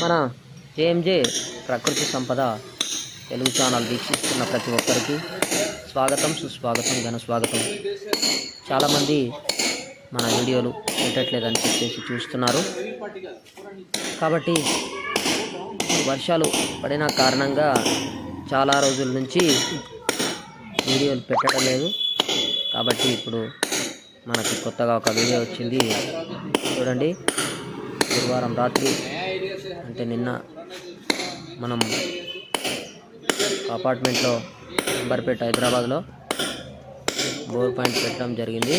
మన జేఎంజే ప్రకృతి సంపద తెలుగు ఛానల్ వీక్షిస్తున్న ప్రతి ఒక్కరికి స్వాగతం సుస్వాగతం ఘన స్వాగతం. చాలామంది మన వీడియోలు పెట్టట్లేదని చెప్పేసి చూస్తున్నారు. కాబట్టి వర్షాలు పడిన కారణంగా చాలా రోజుల నుంచి వీడియోలు పెట్టడం లేదు. కాబట్టి ఇప్పుడు మనకి కొత్తగా ఒక వీడియో వచ్చింది. చూడండి. గురువారం రాత్రి అంటే నిన్న మనం అపార్ట్మెంట్లో అంబర్పేట హైదరాబాద్లో బోర్ పాయింట్ పెట్టడం జరిగింది.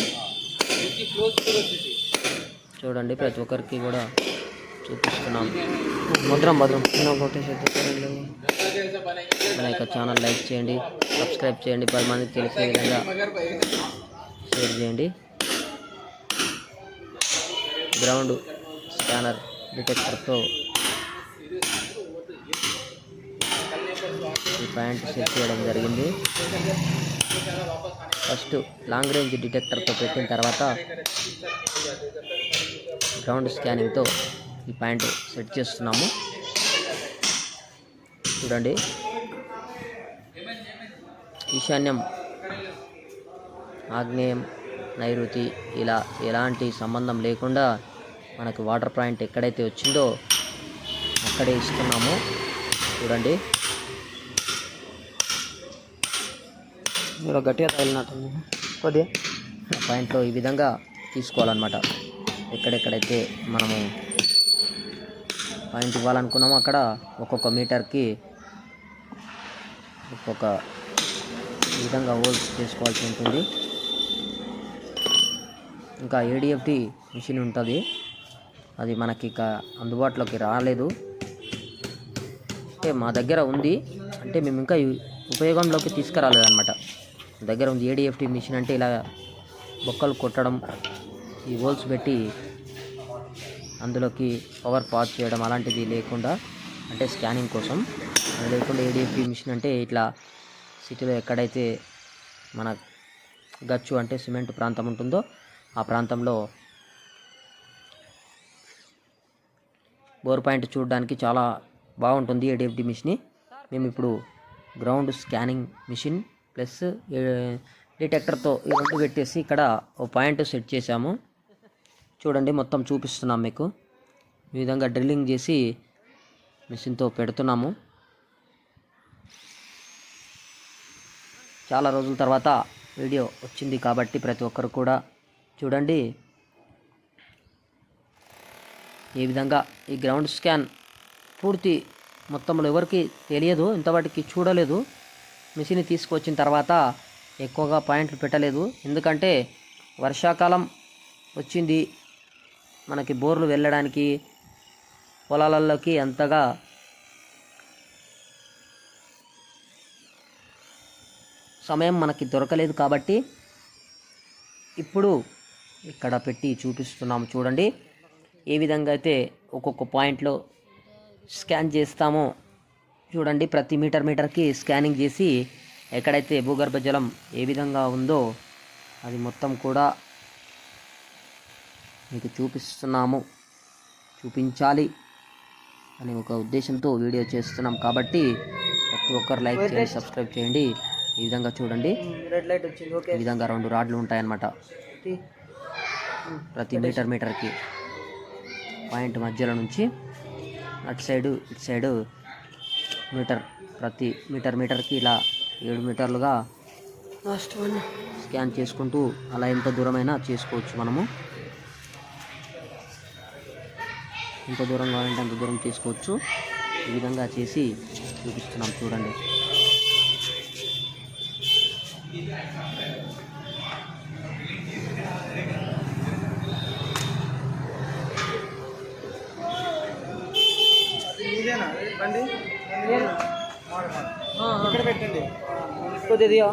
చూడండి ప్రతి ఒక్కరికి కూడా చూపిస్తున్నాం. భద్రం భద్రం. మన యొక్క ఛానల్ లైక్ చేయండి సబ్స్క్రైబ్ చేయండి పది మందికి తెలిసే విధంగా షేర్ చేయండి. గ్రౌండ్ స్కానర్ డిటెక్టర్తో ఈ ప్యాంట్ సెట్ చేయడం జరిగింది. ఫస్ట్ లాంగ్ రేంజ్ డిటెక్టర్తో పెట్టిన తర్వాత గ్రౌండ్ స్కానింగ్తో ఈ ప్యాంట్ సెట్ చేస్తున్నాము. చూడండి. ఈశాన్యం ఆగ్నేయం నైరుతి ఇలా ఎలాంటి సంబంధం లేకుండా మనకు వాటర్ పాయింట్ ఎక్కడైతే వచ్చిందో అక్కడే ఇస్తున్నాము. చూడండి. మీరు గట్టిగా తగిలినట్టుంది. కొద్దిగా. ఆ పాయింట్లో ఈ విధంగా తీసుకోవాలన్నమాట. ఎక్కడెక్కడైతే మనము పాయింట్ ఇవ్వాలనుకున్నామో అక్కడ ఒక్కొక్క మీటర్కి ఒక్కొక్క విధంగా హోల్స్ చేసుకోవాల్సి ఉంటుంది. ఇంకా ఏడిఎఫ్టి మిషన్ ఉంటుంది. అది మనకి ఇక అందుబాటులోకి రాలేదు. అంటే మా దగ్గర ఉంది. అంటే మేము ఇంకా ఉపయోగంలోకి తీసుకురాలేదన్నమాట. దగ్గర ఉంది ఏడిఎఫ్టి మిషన్ అంటే ఇలా బొక్కలు కొట్టడం ఈ హోల్స్ పెట్టి అందులోకి పవర్ పాస్ చేయడం అలాంటిది లేకుండా అంటే స్కానింగ్ కోసం. అది లేకుండా ఏడిఎఫ్టి మిషన్ అంటే ఇట్లా సిటీలో ఎక్కడైతే మన గచ్చు అంటే సిమెంట్ ప్రాంతం ఉంటుందో ఆ ప్రాంతంలో బోర్ పాయింట్ చూడడానికి చాలా బాగుంటుంది ఏడిఎఫ్డి మిషన్. మేము ఇప్పుడు గ్రౌండ్ స్కానింగ్ మిషన్ ప్లస్ డిటెక్టర్తో ఈ రెండు పెట్టేసి ఇక్కడ ఓ పాయింట్ సెట్ చేసాము చూడండి మొత్తం చూపిస్తున్నాం మీకు. ఈ విధంగా డ్రిల్లింగ్ చేసి మిషన్తో పెడుతున్నాము. చాలా రోజుల తర్వాత వీడియో వచ్చింది కాబట్టి ప్రతి ఒక్కరు కూడా చూడండి. ఈ విధంగా ఈ గ్రౌండ్ స్కాన్ పూర్తి మొత్తంలో ఎవరికి తెలియదు ఇంతవాటికి చూడలేదు. మిషన్ తీసుకొచ్చిన తర్వాత ఎక్కువగా పాయింట్లు పెట్టలేదు. ఎందుకంటే వర్షాకాలం వచ్చింది. మనకి బోర్లు వెళ్ళడానికి పొలాలలోకి అంతగా సమయం మనకి దొరకలేదు కాబట్టి ఇప్పుడు ఇక్కడ పెట్టి చూపిస్తున్నాము. చూడండి. ఏ విధంగా అయితే ఒక్కొక్క పాయింట్లో స్కాన్ చేస్తామో చూడండి ప్రతి మీటర్ మీటర్కి స్కానింగ్ చేసి ఎక్కడైతే భూగర్భ జలం ఏ విధంగా ఉందో అది మొత్తం కూడా మీకు చూపిస్తున్నాము. చూపించాలి అనే ఒక ఉద్దేశంతో వీడియో చేస్తున్నాం కాబట్టి ప్రతి ఒక్కరు లైక్ చేయండి సబ్స్క్రైబ్ చేయండి. ఈ విధంగా చూడండి. రెడ్ లైట్ వచ్చింది ఓకే ఈ విధంగా రెండు రాడ్లు ఉంటాయన్నమాట. ప్రతి మీటర్ మీటర్కి. పాయింట్ మధ్యలో నుంచి అటు సైడు ఇటు సైడు మీటర్ ప్రతి మీటర్ మీటర్కి ఇలా ఏడు మీటర్లుగా లాస్ట్ వన్. స్కాన్ చేసుకుంటూ అలా ఎంత దూరమైనా చేసుకోవచ్చు మనము. ఎంత దూరం కావాలంటే అంత దూరం చేసుకోవచ్చు. ఈ విధంగా చేసి చూపిస్తున్నాం చూడండి. బండి ఇక్కడ పెట్టండి. కొద్దిగా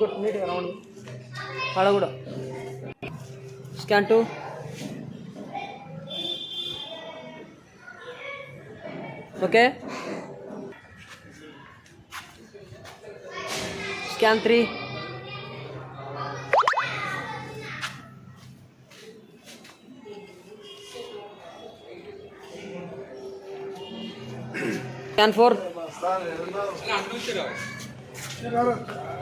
కొట్టు నీట్గా రౌండ్ ఆడ కూడా scan two okay scan three scan four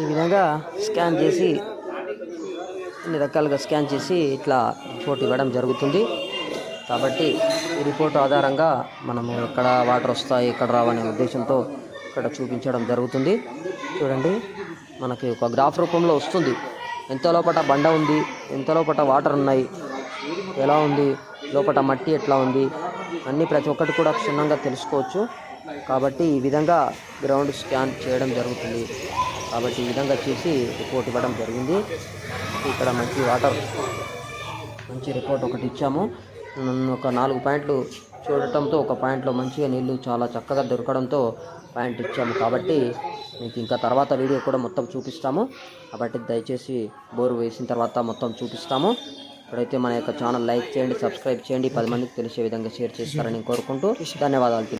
ఈ విధంగా స్కాన్ చేసి అన్ని రకాలుగా స్కాన్ చేసి ఇట్లా రిపోర్ట్ ఇవ్వడం జరుగుతుంది. కాబట్టి ఈ రిపోర్ట్ ఆధారంగా మనము ఎక్కడ వాటర్ వస్తాయి ఎక్కడ రావనే ఉద్దేశంతో ఇక్కడ చూపించడం జరుగుతుంది. చూడండి మనకి ఒక గ్రాఫ్ రూపంలో వస్తుంది. ఎంత లోపల బండ ఉంది ఎంత లోపల వాటర్ ఉన్నాయి ఎలా ఉంది లోపల మట్టి ఎట్లా ఉంది అన్నీ ప్రతి ఒక్కటి కూడా క్షుణ్ణంగా తెలుసుకోవచ్చు. కాబట్టి ఈ విధంగా గ్రౌండ్ స్కాన్ చేయడం జరుగుతుంది. కాబట్టి ఈ విధంగా చేసి రిపోర్ట్ ఇవ్వడం జరిగింది. ఇక్కడ మంచి వాటర్ మంచి రిపోర్ట్ ఒకటి ఇచ్చాము. ఒక నాలుగు పాయింట్లు చూడటంతో ఒక పాయింట్లో మంచిగా నీళ్ళు చాలా చక్కగా దొరకడంతో పాయింట్ ఇచ్చాము. కాబట్టి మీకు ఇంకా తర్వాత వీడియో కూడా మొత్తం చూపిస్తాము. కాబట్టి దయచేసి బోరు వేసిన తర్వాత మొత్తం చూపిస్తాము. ఇప్పుడైతే మన యొక్క ఛానల్ లైక్ చేయండి సబ్స్క్రైబ్ చేయండి. పది మందికి తెలిసే విధంగా షేర్ చేస్తారని కోరుకుంటూ ధన్యవాదాలు.